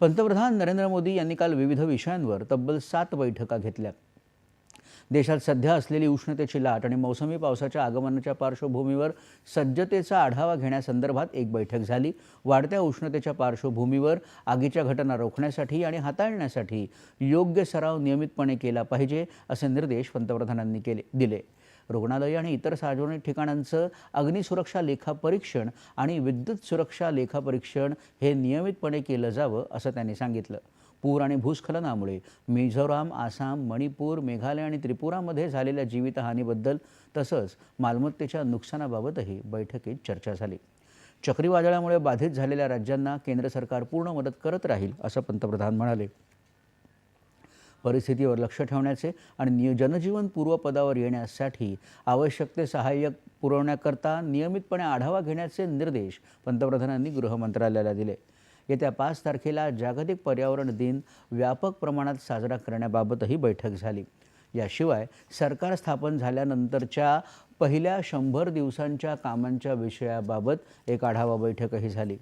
पंतप्रधान नरेंद्र मोदी यांनी काल विविध विषयांवर तब्बल सात बैठका घेतल्या. देशात सध्या असलेली उष्णतेची लाट आणि मौसमी पावसाच्या आगमनाच्या पार्श्वभूमीवर सज्जतेचा आढावा घेण्यासंदर्भात एक बैठक झाली. वाढत्या उष्णतेच्या पार्श्वभूमीवर आगीच्या घटना रोखण्यासाठी आणि हाताळण्यासाठी योग्य सराव नियमितपणे केला पाहिजे असे निर्देश पंतप्रधानांनी केले दिले. रुग्णालय आणि इतर सार्वजनिक ठिकाणांचं अग्निसुरक्षा लेखापरीक्षण आणि विद्युत सुरक्षा लेखापरीक्षण हे नियमितपणे केलं जावं असं त्यांनी सांगितलं. पूर आणि भूस्खलनामुळे मिझोराम आसाम मणिपूर मेघालय आणि त्रिपुरामध्ये झालेल्या जीवितहानीबद्दल तसंच मालमत्तेच्या नुकसानाबाबतही बैठकीत चर्चा झाली. चक्रीवादळामुळे बाधित झालेल्या राज्यांना केंद्र सरकार पूर्ण मदत करत राहील असं पंतप्रधान म्हणाले. परिस्थितीवर लक्ष ठेवण्याचे आणि निय जनजीवन पूर्वपदावर येण्यासाठी आवश्यक ते सहाय्य पुरवण्याकरता नियमितपणे आढावा घेण्याचे निर्देश पंतप्रधानांनी गृह मंत्रालयाला दिले. येत्या पाच तारखेला जागतिक पर्यावरण दिन व्यापक प्रमाणात साजरा करण्याबाबतही बैठक झाली. याशिवाय सरकार स्थापन झाल्यानंतरच्या पहिल्या शंभर दिवसांच्या कामांच्या विषयाबाबत एक आढावा बैठकही झाली.